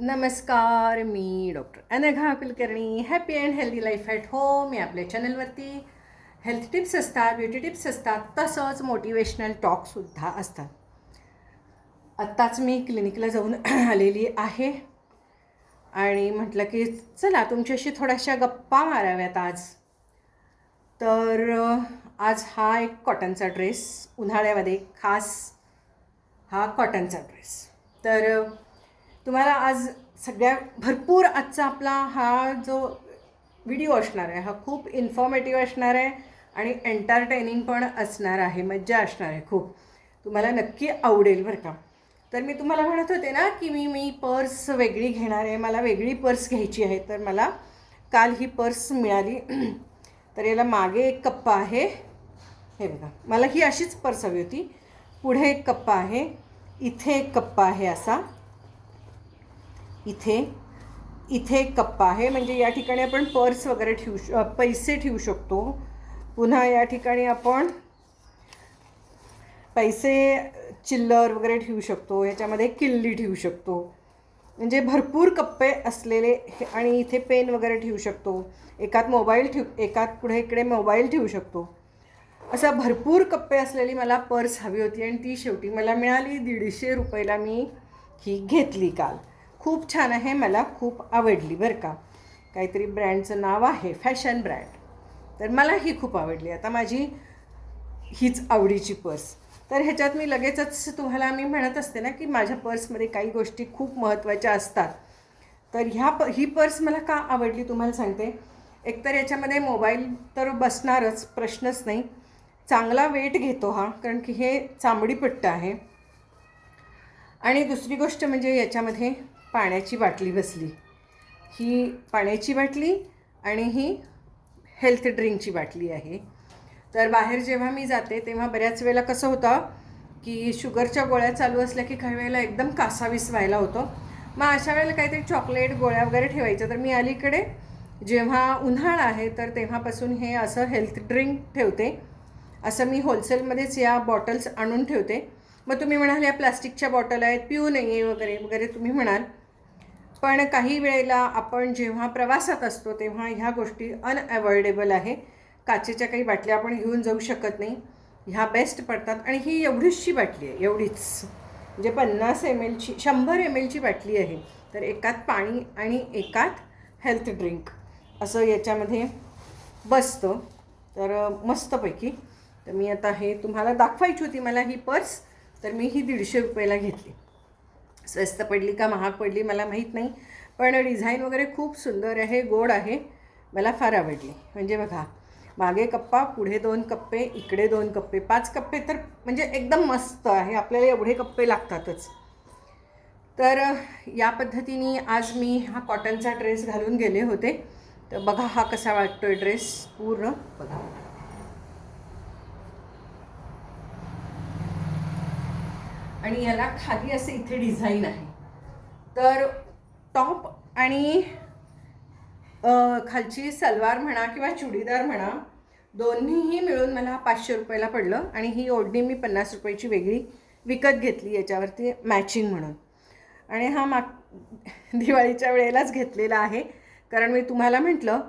नमस्कार मी doctor Anagha Kulkarni. Happy and healthy life at home मी आपल्या चॅनलवरती हेल्थ टिप्स असतात ब्युटी टिप्स असतात तसंच मोटिवेशनल टॉकसुद्धा असतात. आत्ताच मी क्लिनिकला जाऊन आलेली आहे. आणि म्हटलं की चला तुमच्याशी थोड्याशा गप्पा माराव्यात आज. तर आज हा एक कॉटनचा ड्रेस उन्हाळ्यामध्ये खास हा कॉटनचा ड्रेस तर तुम्हाला आज सगळ्या भरपूर आजचा आपला हा जो व्हिडिओ असणार आहे हा खूप इन्फॉर्मेटिव्ह असणार आहे आणि एंटरटेनिंग पण असणार आहे मज्जा असणार आहे खूप. तुम्हाला नक्की आवडेल बरं का. तर मी तुम्हाला म्हणत होते ना की मी मी पर्स वेगळी घेणार आहे मला वेगळी पर्स घ्यायची आहे तर मला काल ही पर्स मिळाली. तर याला मागे एक कप्पा आहे. हे बघा मला ही अशीच पर्स हवी होती. पुढे एक कप्पा आहे इथे एक कप्पा आहे असा. इथे इथे एक कप्पा आहे. म्हणजे या ठिकाणी आपण पर्स वगैरे ठेवू श पैसे ठेवू शकतो. पुन्हा या ठिकाणी आपण पैसे चिल्लर वगैरे ठेवू शकतो. याच्यामध्ये किल्ली ठेवू शकतो. म्हणजे भरपूर कप्पे असलेले आणि इथे पेन वगैरे ठेवू शकतो. एकात मोबाईल ठेव एकात पुढे इकडे मोबाईल ठेवू शकतो. असा भरपूर कप्पे असलेली मला पर्स हवी होती आणि ती शेवटी मला मिळाली. दीडशे रुपयाला मी ही घेतली काल. खूप छान आहे मला खूप आवडली बरं का. काहीतरी ब्रँडचं नाव आहे फॅशन ब्रँड. तर मला ही खूप आवडली. आता माझी हीच आवडीची पर्स. तर ह्याच्यात मी लगेचच तुम्हाला मी म्हणत असते ना की माझ्या पर्समध्ये काही गोष्टी खूप महत्त्वाच्या असतात. तर ह्या प ही पर्स मला का आवडली तुम्हाला सांगते. एकतर याच्यामध्ये मोबाईल तर बसणारच प्रश्नच नाही. चांगला वेट घेतो हा कारण की हे चांबडीपट्ट आहे. आणि दुसरी गोष्ट म्हणजे याच्यामध्ये पाण्याची बाटली बसली. ही पाण्याची बाटली आणि ही हेल्थ ड्रिंकची बाटली आहे. तर बाहेर जेव्हा मी जाते तेव्हा बऱ्याच वेळेला कसं होतं की शुगरच्या गोळ्या चालू असल्या की काही वेळेला एकदम कासावीस व्हायला होतं. मग अशा वेळेला काहीतरी चॉकलेट गोळ्या वगैरे ठेवायच्या. तर मी अलीकडे जेव्हा उन्हाळा आहे तर तेव्हापासून हे असं हेल्थ ड्रिंक ठेवते. असं मी होलसेलमध्येच या बॉटल्स आणून ठेवते. मग तुम्ही म्हणाल या प्लास्टिकच्या बॉटल आहेत पिऊ नये वगैरे वगैरे तुम्ही म्हणाल. पण काही वेळेला आपण जेव्हा प्रवासात असतो तेव्हा ह्या गोष्टी अनअवॉइडेबल आहे काचेच्या काही बाटल्या आपण घेऊन जाऊ शकत नाही. ह्या बेस्ट पडतात आणि ही एवढीचशी बाटली आहे एवढीच. म्हणजे पन्नास एम एलची शंभर एम एलची बाटली आहे तर एकात पाणी आणि एकात हेल्थ ड्रिंक असं याच्यामध्ये बसतं. तर मस्तपैकी. तर मी आता हे तुम्हाला दाखवायची होती मला ही पर्स तर मी ही दीडशे रुपयाला घेतली. स्वस्त पडली का महाग पडली मला माहीत नाही. पण डिझाईन वगैरे खूप सुंदर आहे गोड आहे. मला फार आवडली. म्हणजे बघा मागे कप्पा पुढे दोन कप्पे इकडे दोन कप्पे. पाच कप्पे तर म्हणजे एकदम मस्त आहे. आपल्याला एवढे कप्पे लागतातच. तर या पद्धतीने आज मी हा कॉटनचा ड्रेस घालून गेले होते. तर बघा हा कसा वाटतो आहे ड्रेस पूर्ण बघा. आणि याला खाली असे इथे डिझाईन आहे. तर टॉप आणि खालची सलवार म्हणा किंवा चुडीदार म्हणा दोन्हीही मिळून मला पाचशे रुपयाला पडलं आणि ही ओढणी मी पन्नास रुपयाची वेगळी विकत घेतली याच्यावरती मॅचिंग म्हणून. आणि हा माग दिवाळीच्या वेळेलाच घेतलेला आहे. कारण मी तुम्हाला म्हटलं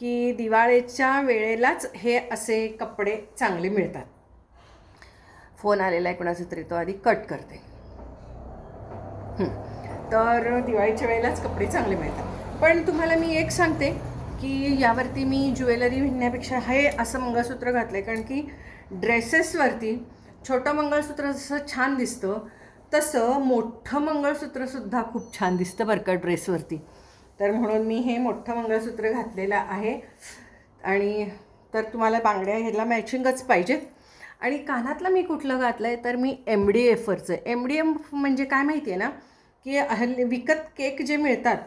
की दिवाळीच्या वेळेलाच हे असे कपडे चांगले मिळतात. फोन आलेला आहे कोणाचा तरी तो आधी कट करते. तर दिवाळीच्या वेळेलाच कपडे चांगले मिळतात. पण तुम्हाला मी एक सांगते की यावरती मी ज्वेलरी म्हणण्यापेक्षा हे असं मंगळसूत्र घातलं आहे कारण की ड्रेसेसवरती छोटं मंगळसूत्र जसं छान दिसतं तसं मोठं मंगळसूत्रसुद्धा खूप छान दिसतं बरं का ड्रेसवरती. तर म्हणून मी हे मोठं मंगळसूत्र घातलेलं आहे. आणि तर तुम्हाला बांगड्या ह्याला मॅचिंगच पाहिजेत. आणि कानातलं मी कुठलं घातलं आहे तर मी एम डी एफरचं एम डी एफ म्हणजे काय माहिती आहे ना की हल्ली विकत केक जे मिळतात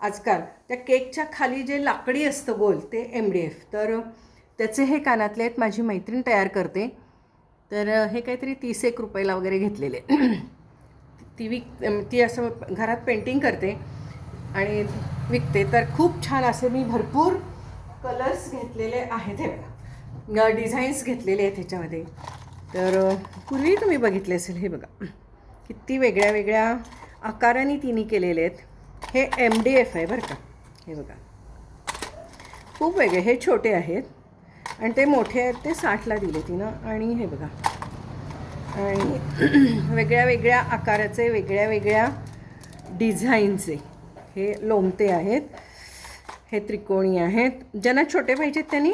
आजकाल त्या केकच्या खाली जे लाकडी असतं गोल ते एम डी एफ तर त्याचे हे कानातले आहेत माझी मैत्रीण तयार करते. तर हे काहीतरी तीस एक रुपयाला वगैरे घेतलेले. ती विक ती असं घरात पेंटिंग करते आणि विकते. तर खूप छान असे मी भरपूर कलर्स घेतलेले आहेत हे बघा. डिझाईन्स घेतलेले आहेत ह्याच्यामध्ये. तर पूर्वी तुम्ही बघितले असेल हे बघा. किती वेगळ्या वेगळ्या आकाराने तिने केलेले आहेत. हे एम डी एफ आहे बरं का. हे बघा. खूप वेगळे. हे छोटे आहेत. आणि ते मोठे आहेत ते साठला दिले तिनं. आणि हे बघा. आणि वेगळ्या वेगळ्या आकाराचे वेगळ्या वेगळ्या डिझाईनचे हे लोमते आहेत. हे त्रिकोणी आहेत. ज्यांना छोटे पाहिजेत त्यांनी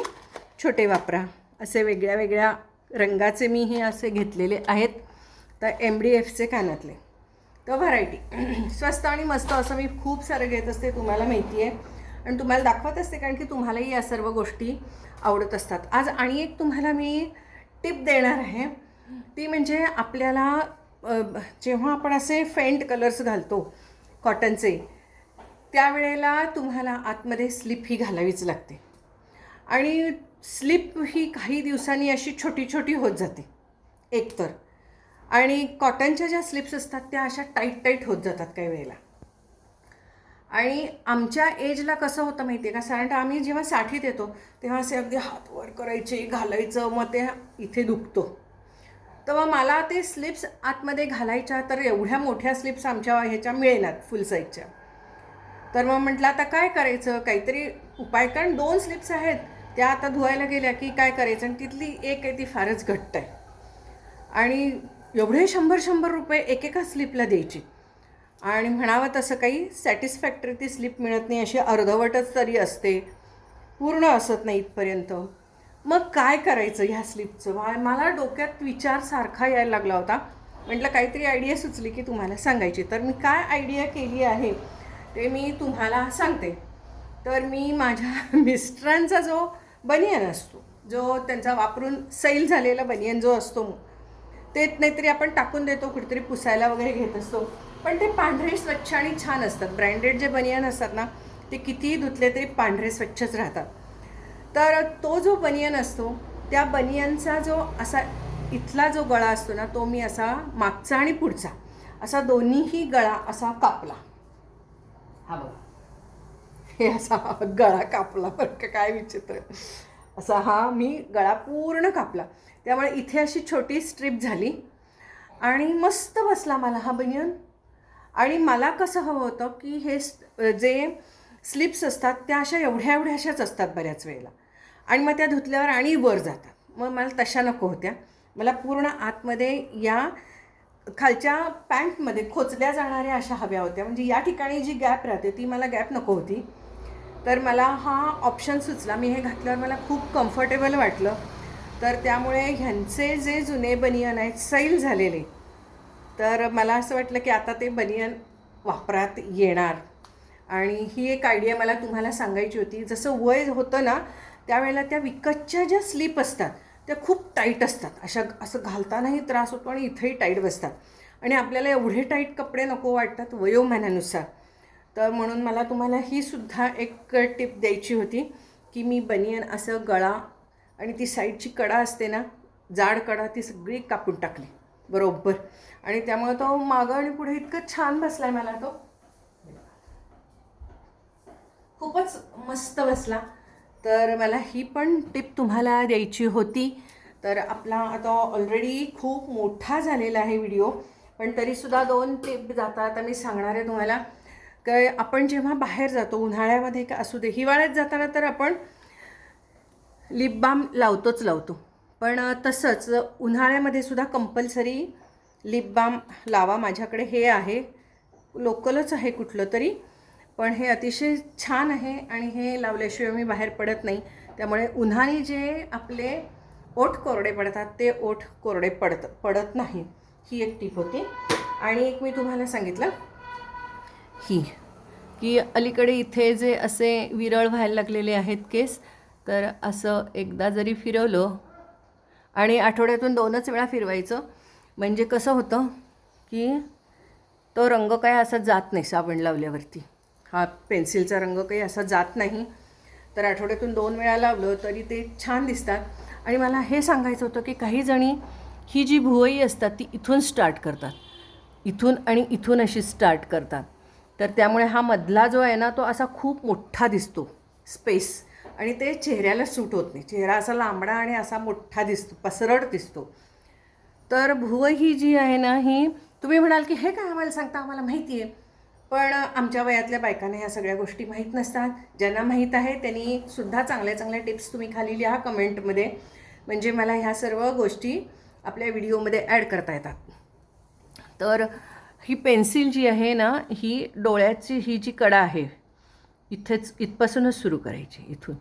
छोटे वापरा. असे वेगळ्या वेगळ्या रंगाचे मी हे असे घेतलेले आहेत. तर एम डी एफचे कानातले. तर व्हरायटी स्वस्त आणि मस्त असं मी खूप सारं घेत असते तुम्हाला माहिती आहे आणि तुम्हाला दाखवत असते कारण की तुम्हालाही या सर्व गोष्टी आवडत असतात. आज आणि एक तुम्हाला मी टिप देणार आहे. ती म्हणजे आपल्याला जेव्हा आपण असे फेंट कलर्स घालतो कॉटनचे त्यावेळेला तुम्हाला आतमध्ये स्लिप ही घालावीच लागते. आणि स्लिप ही काही दिवसांनी अशी छोटी छोटी होत जाते एकतर. आणि कॉटनच्या ज्या स्लिप्स असतात त्या अशा टाईट टाईट होत जातात काही वेळेला. आणि आमच्या एजला कसं होतं माहिती आहे का? साधारणतः आम्ही जेव्हा साठीत येतो तेव्हा असे अगदी हात वर करायचे घालायचं मग ते इथे दुखतो. तर मग मला ते स्लिप्स आतमध्ये घालायच्या तर एवढ्या मोठ्या स्लिप्स आमच्या ह्याच्या मिळेनात फुल साईजच्या. तर मग म्हटलं आता काय करायचं? काहीतरी उपाय. कारण दोन स्लिप्स आहेत. त्या आता धुवायला गेल्या की काय करायचं? आणि तिथली एक आहे ती फारच घट्ट आहे. आणि एवढे शंभर शंभर रुपये एकेका स्लिपला द्यायची. आणि म्हणावं तसं काही सॅटिस्फॅक्टरी ती स्लिप मिळत नाही अशी अर्धवटच तरी असते. पूर्ण असत नाही इथपर्यंत. मग काय करायचं ह्या स्लिपचं? मा- मला डोक्यात विचार सारखा यायला लागला होता. म्हटलं काहीतरी आयडिया सुचली की तुम्हाला सांगायची. तर मी काय आयडिया केली आहे ते मी तुम्हाला सांगते. तर मी माझ्या मिस्टरांचा जो बनियन असतो. जो त्यांचा वापरून सैल झालेला बनियन जो असतो ते नाहीतरी आपण टाकून देतो कुठेतरी पुसायला वगैरे घेत असतो. पण ते पांढरे स्वच्छ आणि छान असतात. ब्रँडेड जे बनियन असतात ना ते कितीही धुतले तरी पांढरे स्वच्छच राहतात. तर तो जो बनियन असतो त्या बनियनचा जो असा इथला जो गळा असतो ना तो मी असा मागचा आणि पुढचा असा दोन्हीही गळा असा कापला. हा बघा. हे असा गळा कापला बरं का काय विचित्र. असा हा मी गळा पूर्ण कापला. त्यामुळे इथे अशी छोटी स्ट्रीप झाली. आणि मस्त बसला मला हा बनियन. आणि मला कसं हवं होतं की हे जे स्लिप्स असतात त्या अशा एवढ्या एवढ्याशाच असतात बऱ्याच वेळेला. आणि मग त्या धुतल्यावर आणि वर जातात. मग मला तशा नको होत्या. मला पूर्ण आतमध्ये या खालच्या पॅन्टमध्ये खोचल्या जाणाऱ्या अशा हव्या होत्या. म्हणजे या ठिकाणी जी गॅप राहते ती मला गॅप नको होती. तर मला हा ऑप्शन सुचला. मी हे घातल्यावर मला खूप कम्फर्टेबल वाटलं. तर त्यामुळे ह्यांचे जे जुने बनियन आहेत सैल झालेले. तर मला असं वाटलं की आता ते बनियन वापरात येणार. आणि ही एक आयडिया मला तुम्हाला सांगायची होती. जसं वय होतं ना त्यावेळेला त्या विकतच्या ज्या स्लीप असतात त्या खूप टाईट असतात. अशा असं घालतानाही त्रास होतो आणि इथेही टाईट बसतात. आणि आपल्याला एवढे टाईट कपडे नको वाटतात वयोमानानुसार. तर म्हणून मला तुम्हाला ही सुद्धा एक टिप द्यायची होती की मी बनियन असं गळा आणि ती साईडची कडा असते ना जाड कडा ती सगळी कापून टाकली. बरोबर. आणि त्यामुळे तो मागं आणि पुढे इतकं छान बसलाय मला तो. खूपच मस्त बसला. तर मला ही पण टिप तुम्हाला द्यायची होती. तर आपला आता ऑलरेडी खूप मोठा झालेला आहे व्हिडिओ पण तरीसुद्धा दोन टिप जातात आता मी सांगणार आहे तुम्हाला. काय आपण जेव्हा बाहेर जातो उन्हाळ्यामध्ये का असू दे हिवाळ्यात जाताना तर आपण लिप बाम लावतोच लावतो. पण तसंच उन्हाळ्यामध्ये सुद्धा कंपल्सरी लिप बाम लावा माझ्याकडे. हे आहे. लोकलच आहे कुठलं तरी. पण हे अतिशय छान आहे आणि हे लावल्याशिवाय मी बाहेर पडत नाही. त्यामुळे उन्हाने जे आपले ओठ कोरडे पडतात ते ओठ कोरडे पडत पडत नाही. ही एक टीप होती. आणि एक मी तुम्हाला सांगितलं. ही. की अलीकडे इथे जे असे विरळ व्हायला लागलेले आहेत केस तर असं एकदा जरी फिरवलं आणि आठवड्यातून दोनच वेळा फिरवायचं म्हणजे कसं होतं की तो रंग काय असा जात नाही साबण लावल्यावरती. हा पेन्सिलचा रंग काही असा जात नाही. तर आठवड्यातून दोन वेळा लावलं तरी ते छान दिसतात. आणि मला हे सांगायचं होतं की काही जणी ही जी भुवई असतात ती इथून स्टार्ट करतात. इथून आणि इथून अशी स्टार्ट करतात. तर त्यामुळे हा मधला जो आहे ना तो असा खूप मोठा दिसतो. स्पेस आणि ते चेहऱ्याला सूट होत नाही. चेहरा असा लांबडा आणि असा मोठा दिसतो पसरट दिसतो. तर भुव ही जी आहे ना ही तुम्ही म्हणाल की हे काय आम्हाला सांगता? आम्हाला माहिती आहे. पण आमच्या वयातल्या बायकांना ह्या सगळ्या गोष्टी माहीत नसतात. ज्यांना माहीत आहे त्यांनी सुद्धा चांगल्या चांगल्या टिप्स तुम्ही खाली लिहा कमेंटमध्ये. म्हणजे मला ह्या सर्व गोष्टी आपल्या व्हिडिओमध्ये ॲड करता येतात. तर ही पेन्सिल जी आहे ना ही डोळ्याची ही जी कडा आहे इथेच इथपासूनच सुरू करायची इथून.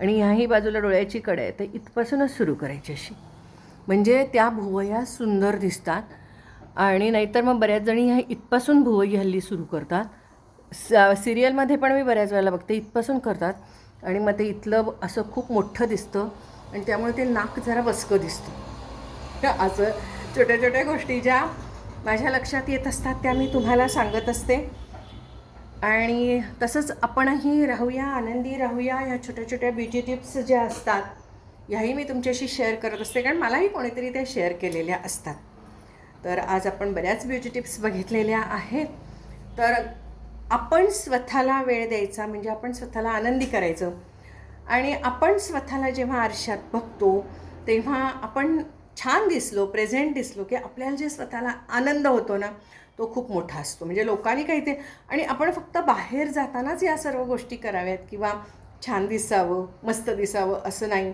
आणि ह्याही बाजूला डोळ्याची कडा आहे तर इथपासूनच सुरू करायची अशी. म्हणजे त्या भुवया सुंदर दिसतात. आणि नाहीतर मग बऱ्याच जणी ह्या इथपासून भुवई हल्ली सुरू करतात. स सिरियलमध्ये पण मी बऱ्याच वेळेला बघते इथपासून करतात. आणि मग ते इथलं असं खूप मोठं दिसतं. आणि त्यामुळे ते नाक जरा बसकं दिसतं. असं छोट्या छोट्या गोष्टी ज्या माझ्या लक्षात येत असतात त्या मी तुम्हाला सांगत असते. आणि तसंच आपणही राहूया आनंदी राहूया ह्या छोट्या छोट्या ब्युटी टिप्स ज्या असतात ह्याही मी तुमच्याशी शेअर करत असते. कारण मलाही कोणीतरी त्या शेअर केलेल्या असतात. तर आज आपण बऱ्याच ब्युटी टिप्स बघितलेल्या आहेत. तर आपण स्वतःला वेळ द्यायचा म्हणजे आपण स्वतःला आनंदी करायचं. आणि आपण स्वतःला जेव्हा आरशात बघतो तेव्हा आपण छान दिसलो प्रेझेंट दिसलो की आपल्याला जे स्वतःला आनंद होतो ना तो खूप मोठा असतो. म्हणजे लोकांनी काही ते आणि आपण फक्त बाहेर जातानाच या सर्व गोष्टी कराव्यात किंवा छान दिसावं मस्त दिसावं असं नाही.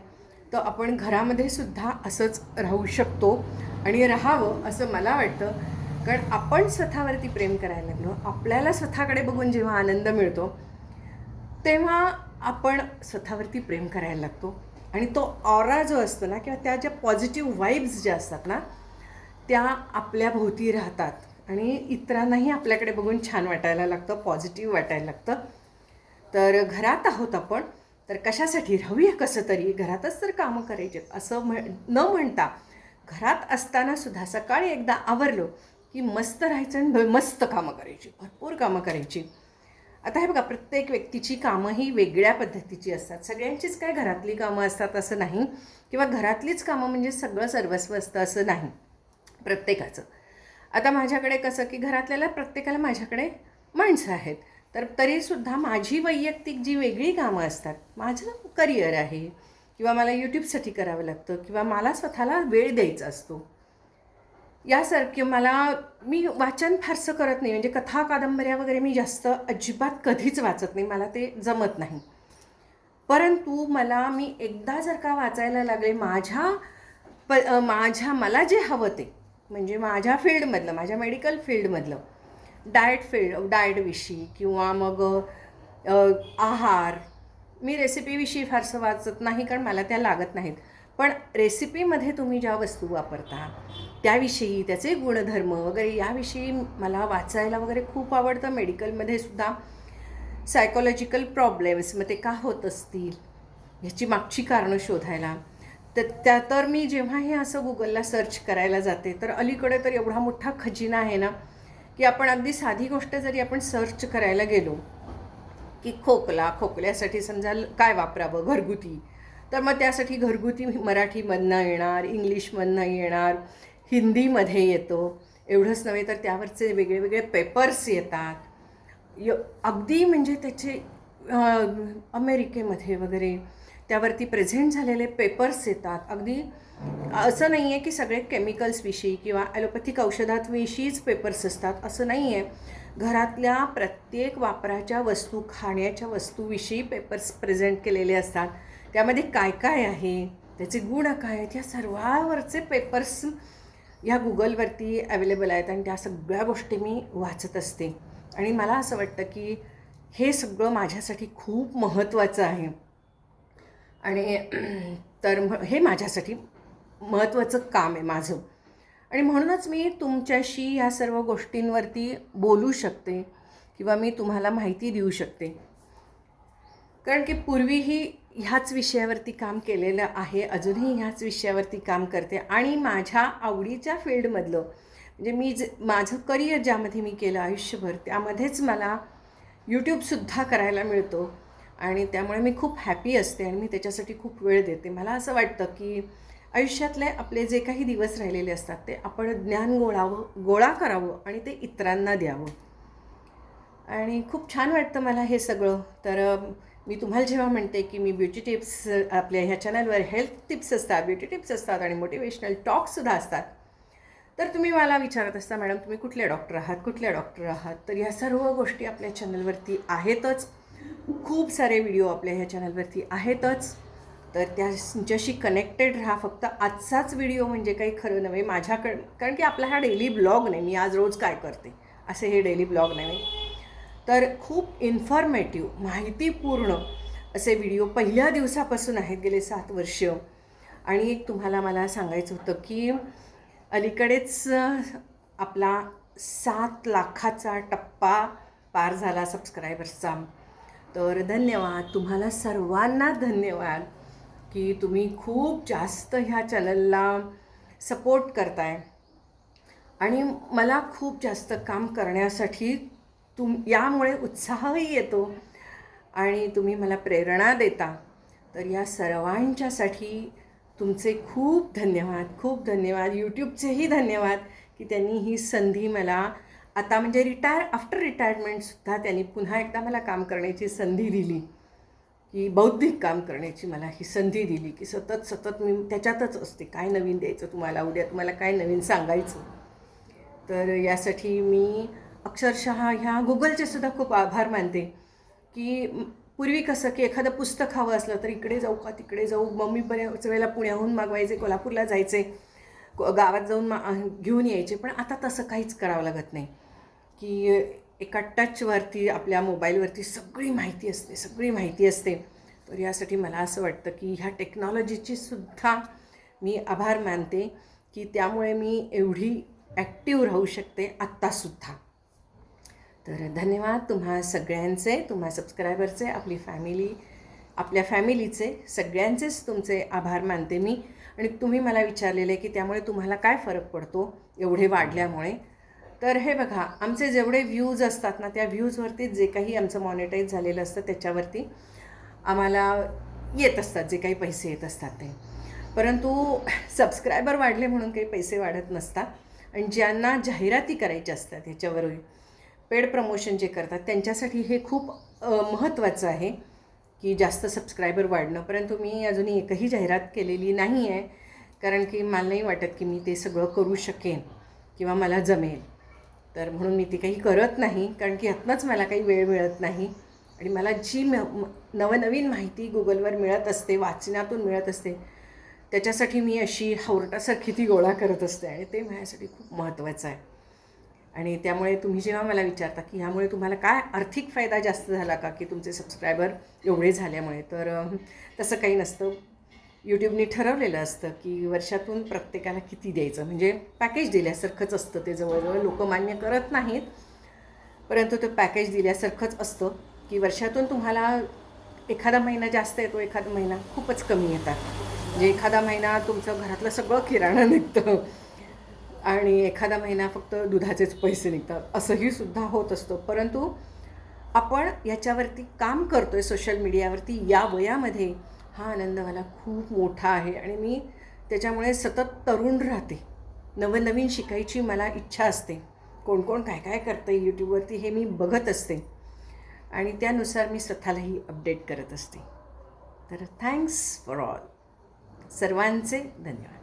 तर आपण घरामध्ये सुद्धा असंच राहू शकतो आणि राहावं असं मला वाटतं. कारण आपण स्वतःवरती प्रेम करायला लागलो आपल्याला स्वतःकडे बघून जेव्हा आनंद मिळतो तेव्हा आपण स्वतःवरती प्रेम करायला लागतो. आणि तो ऑरा जो असतो ना किंवा त्या ज्या पॉझिटिव्ह वाईब्स ज्या असतात ना त्या आपल्या भोवती राहतात. आणि इतरांनाही आपल्याकडे बघून छान वाटायला लागतं पॉझिटिव्ह वाटायला लागतं. तर घरात आहोत आपण तर कशासाठी? राहूया कसं तरी? घरातच तर कामं करायचे. असं म्हण न म्हणता घरात असताना सुद्धा सकाळी एकदा आवरलो की मस्त राहायचं आणि मस्त कामं करायची. भरपूर कामं करायची. आता हे बघा प्रत्येक व्यक्तीची कामं ही वेगळ्या पद्धतीची असतात. सगळ्यांचीच काय घरातली कामं असतात असं नाही किंवा घरातलीच कामं म्हणजे सगळं सर्वस्व असतं असं नाही. प्रत्येकाचं. आता माझ्याकडे कसं की घरातल्याला प्रत्येकाला माझ्याकडे माणसं आहेत. तर तरीसुद्धा माझी वैयक्तिक जी वेगळी कामं असतात माझं करिअर आहे किंवा मला यूट्यूबसाठी करावं लागतं किंवा मला स्वतःला वेळ द्यायचा असतो यासारखे मला मी वाचन फारसं करत नाही. म्हणजे कथा कादंबऱ्या वगैरे मी जास्त अजिबात कधीच वाचत नाही. मला ते जमत नाही. परंतु मला मी एकदा जर का वाचायला लागले माझ्या प माझ्या मला जे हवं ते म्हणजे माझ्या फील्डमधलं माझ्या मेडिकल फील्डमधलं डाएट फील्ड डाएटविषयी किंवा मग आहार मी रेसिपीविषयी फारसं वाचत नाही कारण मला त्या लागत नाहीत. पण रेसिपीमध्ये तुम्ही ज्या वस्तू वापरता त्याविषयी त्याचे गुणधर्म वगैरे याविषयी मला वाचायला वगैरे खूप आवडतं. मेडिकलमध्ये सुद्धा सायकोलॉजिकल प्रॉब्लेम्स मग ते का होत असतील ह्याची मागची कारणं शोधायला. तर त्या तर मी जेव्हा हे असं गुगलला सर्च करायला जाते तर अलीकडे तर एवढा मोठा खजिना आहे ना की आपण अगदी साधी गोष्ट जरी आपण सर्च करायला गेलो की खोकला खोकल्यासाठी समजा ल- काय वापरावं घरगुती. तर मग त्यासाठी घरगुती मराठीमधनं येणार इंग्लिशमधनं येणार हिंदीमध्ये येतो. एवढंच नव्हे तर त्यावरचे वेगळे वेगळे पेपर्स येतात. य अगदी म्हणजे त्याचे अमेरिकेमध्ये वगैरे त्यावरती प्रेझेंट झालेले पेपर्स येतात. अगदी असं नाही आहे की सगळे केमिकल्सविषयी किंवा ॲलोपॅथिक औषधांविषयीच पेपर्स असतात. असं नाही आहे घरातल्या प्रत्येक वापराच्या वस्तू खाण्याच्या वस्तूविषयी पेपर्स प्रेझेंट केलेले असतात. त्यामध्ये काय काय आहे? त्याचे गुण काय आहेत? ह्या सर्वावरचे पेपर्स ह्या गुगलवरती अवेलेबल आहेत आणि त्या सगळ्या गोष्टी मी वाचत असते. आणि मला असं वाटतं की हे सगळं माझ्यासाठी खूप महत्त्वाचं आहे. आणि तर हे माझ्यासाठी महत्त्वाचं काम आहे माझं. आणि म्हणूनच मी तुमच्याशी या सर्व गोष्टींवरती बोलू शकते किंवा मी तुम्हाला माहिती देऊ शकते. कारण की पूर्वीही ह्याच विषयावरती काम केलेलं आहे अजूनही ह्याच विषयावरती काम करते आणि माझ्या आवडीच्या फील्डमधलं म्हणजे मी जे माझं करिअर ज्यामध्ये मी केलं आयुष्यभर त्यामध्येच मला यूट्यूबसुद्धा करायला मिळतो आणि त्यामुळे मी खूप हॅपी असते आणि मी त्याच्यासाठी खूप वेळ देते. मला असं वाटतं की आयुष्यातले आपले जे काही दिवस राहिलेले असतात ते आपण ज्ञान गोळावं गोळा करावं आणि ते इतरांना द्यावं. आणि खूप छान वाटतं मला हे सगळं. तर मी तुम्हाला जेव्हा म्हणते की मी ब्युटी टिप्स आपल्या ह्या चॅनलवर हेल्थ टिप्स असतात ब्युटी टिप्स असतात आणि मोटिवेशनल टॉकसुद्धा असतात. तर तुम्ही मला विचारत असता मॅडम तुम्ही कुठले डॉक्टर आहात? कुठले डॉक्टर आहात? तर या सर्व गोष्टी आपल्या चॅनलवरती आहेतच. खूप सारे व्हिडिओ आपल्या ह्या चॅनलवरती आहेतच. तर त्यांच्याशी कनेक्टेड राहा. फक्त आजचाच व्हिडिओ म्हणजे काही खरं नव्हे माझ्याकडं. कारण की आपला हा डेली ब्लॉग नाही. मी आज रोज काय करते? असे हे डेली ब्लॉग नव्हे. तर खूप इन्फॉर्मेटिव्ह माहितीपूर्ण असे व्हिडिओ पहिल्या दिवसापासून आहेत गेले सात वर्ष. आणि एक तुम्हाला मला सांगायचं होतं की अलीकडेच आपला सात लाखाचा टप्पा पार झाला सबस्क्रायबर्सचा तर धन्यवाद. तुम्हाला सर्वांना धन्यवाद की तुम्ही खूप जास्त ह्या चॅनलला सपोर्ट करताय. आणि मला खूप जास्त काम करण्यासाठी तुम यामुळे उत्साहही येतो आणि तुम्ही मला प्रेरणा देता. तर या सर्वांच्यासाठी तुमचे खूप धन्यवाद खूप धन्यवाद. यूट्यूबचेही धन्यवाद की त्यांनी ही संधी मला आता म्हणजे रिटायर आफ्टर रिटायरमेंटसुद्धा त्यांनी पुन्हा एकदा मला काम करण्याची संधी दिली. की बौद्धिक काम करण्याची मला ही संधी दिली की सतत सतत मी त्याच्यातच असते. काय नवीन द्यायचं तुम्हाला? उद्या तुम्हाला काय नवीन सांगायचं? तर यासाठी मी अक्षरशः ह्या गुगलचे सुद्धा खूप आभार मानते की पूर्वी कसं की एखादं पुस्तक हवं असलं तर इकडे जाऊ का तिकडे जाऊ? मम्मी बऱ्याच वेळेला पुण्याहून मागवायचे कोल्हापूरला जायचे गावात जाऊन मा घेऊन यायचे. पण आता तसं काहीच करावं लागत नाही. की एका टचवरती आपल्या मोबाईलवरती सगळी माहिती असते सगळी माहिती असते. तर यासाठी मला असं वाटतं की ह्या टेक्नॉलॉजीची सुद्धा मी आभार मानते की त्यामुळे मी एवढी ॲक्टिव्ह राहू शकते आत्तासुद्धा. तर धन्यवाद तुम्हा सगळ्यांचे तुम्हा सबस्क्रायबरचे आपली फॅमिली आपल्या फॅमिलीचे सगळ्यांचेच तुमचे आभार मानते मी. आणि तुम्ही मला विचारलेले की त्यामुळे तुम्हाला काय फरक पडतो एवढे वाढल्यामुळे. तर हे बघा आमचे जेवढे व्ह्यूज असतात ना त्या व्ह्यूजवरती जे काही आमचं मॉनिटाईज झालेलं असतं त्याच्यावरती आम्हाला येत असतात जे काही पैसे येत असतात ते. परंतु सबस्क्रायबर वाढले म्हणून काही पैसे वाढत नसतात. आणि ज्यांना जाहिराती करायच्या असतात ह्याच्यावरही पेड प्रमोशन जे करतात त्यांच्यासाठी हे खूप महत्त्वाचं आहे की जास्त सबस्क्रायबर वाढणं. परंतु मी अजूनही एकही जाहिरात केलेली नाही आहे कारण की मला नाही वाटत की मी ते सगळं करू शकेन किंवा मला जमेल. तर म्हणून मी ती काही करत नाही कारण की ह्यातनंच मला काही वेळ मिळत नाही. आणि मला जी म म- नवनवीन माहिती गुगलवर मिळत असते वाचनातून मिळत असते त्याच्यासाठी मी अशी हावरटासारखी ती गोळा करत असते. आणि ते माझ्यासाठी खूप महत्त्वाचं आहे. आणि त्यामुळे तुम्ही जेव्हा मला विचारता की ह्यामुळे तुम्हाला काय आर्थिक फायदा जास्त झाला का की तुमचे सबस्क्रायबर एवढे झाल्यामुळे तर तसं काही नसतं. यूट्यूबने ठरवलेलं असतं की वर्षातून प्रत्येकाला किती द्यायचं? म्हणजे पॅकेज दिल्यासारखंच असतं. ते जवळजवळ लोक मान्य करत नाहीत. परंतु ते पॅकेज दिल्यासारखंच असतं की वर्षातून तुम्हाला एखादा महिना जास्त येतो एखादा महिना खूपच कमी येतात. म्हणजे एखादा महिना तुमचं घरातलं सगळं किराणा निघतं. आणि एखादा महिना फक्त दुधाचेच पैसे निघतात. असंही सुद्धा होत असतं. परंतु आपण याच्यावरती काम करतो आहे सोशल मीडियावरती या वयामध्ये हा आनंद मला खूप मोठा आहे. आणि मी त्याच्यामुळे सतत तरुण राहते. नवनवीन शिकायची मला इच्छा असते. कोण कोण काय काय करतं आहे यूट्यूबवरती हे मी बघत असते. आणि त्यानुसार मी स्वतःलाही अपडेट करत असते. तर थँक्स फॉर ऑल सर्वांचे धन्यवाद.